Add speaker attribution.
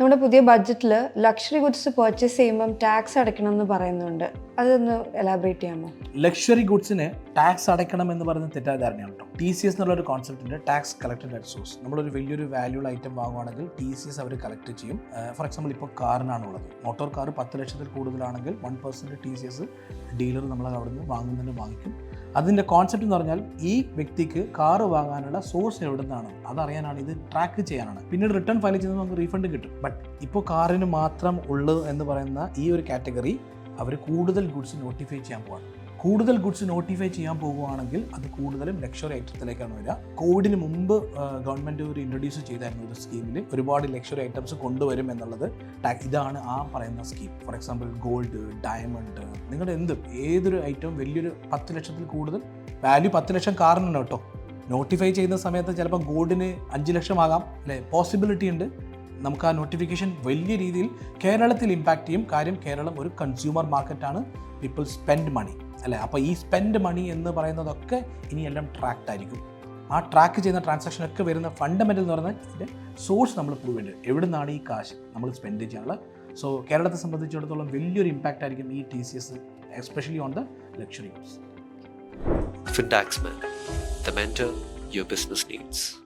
Speaker 1: നമ്മുടെ പുതിയ ബഡ്ജറ്റിൽ ലക്ഷറി ഗുഡ്സ് പർച്ചേസ് ചെയ്യുമ്പം ടാക്സ് അടയ്ക്കണം എന്ന് പറയുന്നുണ്ട്. അതൊന്ന് എലാബറേറ്റ് ചെയ്യാമോ?
Speaker 2: ലക്ഷറി ഗുഡ്സിന് ടാക്സ് അടയ്ക്കണം എന്ന് പറയുന്ന തെറ്റായ ധാരണയാണ് കേട്ടോ ടി സി എസ് എന്നുള്ള ഒരു കോൺസെപ്റ്റിന്റെ ടാക്സ് കളക്ടഡ് അറ്റ് സോഴ്സ് നമ്മളൊരു വലിയൊരു വാല്യൂൾ ഐറ്റം വാങ്ങുവാണെങ്കിൽ ടി സി എസ് അവർ കളക്ട് ചെയ്യും. ഫോർ എക്സാമ്പിൾ ഇപ്പോൾ കാറിനാണുള്ളത്. മോട്ടോർ കാർ പത്ത് ലക്ഷത്തിൽ കൂടുതലാണെങ്കിൽ one percent T C S dealer നമ്മൾ അവിടെ നിന്ന് വാങ്ങുന്നതിന് വാങ്ങിക്കും. അതിന്റെ കോൺസെപ്റ്റ് എന്ന് പറഞ്ഞാൽ ഈ വ്യക്തിക്ക് കാറ് വാങ്ങാനുള്ള സോഴ്സ് എവിടെ നിന്നാണ് അതറിയാനാണ് ഇത് ട്രാക്ക് ചെയ്യാനാണ്. പിന്നീട് റിട്ടേൺ ഫയൽ ചെയ്ത് നമുക്ക് റീഫണ്ട് കിട്ടും. ബട്ട് ഇപ്പോൾ കാറിന് മാത്രം ഉള്ളത് എന്ന് പറയുന്ന ഈ ഒരു കാറ്റഗറി അവർ കൂടുതൽ ഗുഡ്സ് നോട്ടിഫൈ ചെയ്യാൻ പോവാണ്. കൂടുതൽ ഗുഡ്സ് നോട്ടിഫൈ ചെയ്യാൻ പോകുവാണെങ്കിൽ അത് കൂടുതലും ലക്ഷറി ഐറ്റത്തിലേക്കാണ് വരിക. കോവിഡിന് മുമ്പ് ഗവൺമെന്റ് ഒരു ഇൻട്രൊഡ്യൂസ് ചെയ്തായിരുന്നു ഒരു സ്കീമിൽ ഒരുപാട് ലക്ഷറി ഐറ്റംസ് കൊണ്ടുവരും എന്നുള്ളത് ഇതാണ് ആ പറയുന്ന scheme for example gold diamond നിങ്ങളുടെ എന്തും ഏതൊരു ഐറ്റം വലിയൊരു പത്ത് ലക്ഷത്തിൽ കൂടുതൽ വാല്യൂ പത്ത് ലക്ഷം കാറിനുണ്ട് കേട്ടോ. നോട്ടിഫൈ ചെയ്യുന്ന സമയത്ത് ചിലപ്പോൾ ഗോൾഡിന് അഞ്ച് ലക്ഷമാകാം. അല്ലേ? പോസിബിലിറ്റി ഉണ്ട്. നമുക്ക് ആ നോട്ടിഫിക്കേഷൻ വലിയ രീതിയിൽ കേരളത്തിൽ ഇമ്പാക്റ്റ് ചെയ്യും. കാര്യം കേരളം ഒരു കൺസ്യൂമർ മാർക്കറ്റാണ് പീപ്പിൾ സ്പെൻഡ് മണി അല്ലേ? അപ്പോൾ ഈ സ്പെൻഡ് മണി എന്ന് പറയുന്നതൊക്കെ ഇനി എല്ലാം ട്രാക്ഡ് ആയിരിക്കും. ആ ട്രാക്ക് ചെയ്യുന്ന ട്രാൻസാക്ഷനൊക്കെ വരുന്ന ഫണ്ടമെന്റൽ എന്ന് പറഞ്ഞാൽ ഇതിന്റെ സോഴ്സ് നമ്മൾ പ്രൂവ് ചെയ്യേണ്ടത് എവിടെ നിന്നാണ് ഈ കാശ് നമ്മൾ സ്പെൻഡ് ചെയ്യാനുള്ളത്? സോ കേരളത്തെ സംബന്ധിച്ചിടത്തോളം വലിയൊരു ഇമ്പാക്റ്റ് ആയിരിക്കും ഈ T C S especially on the luxury goods
Speaker 3: man the mentor your business needs.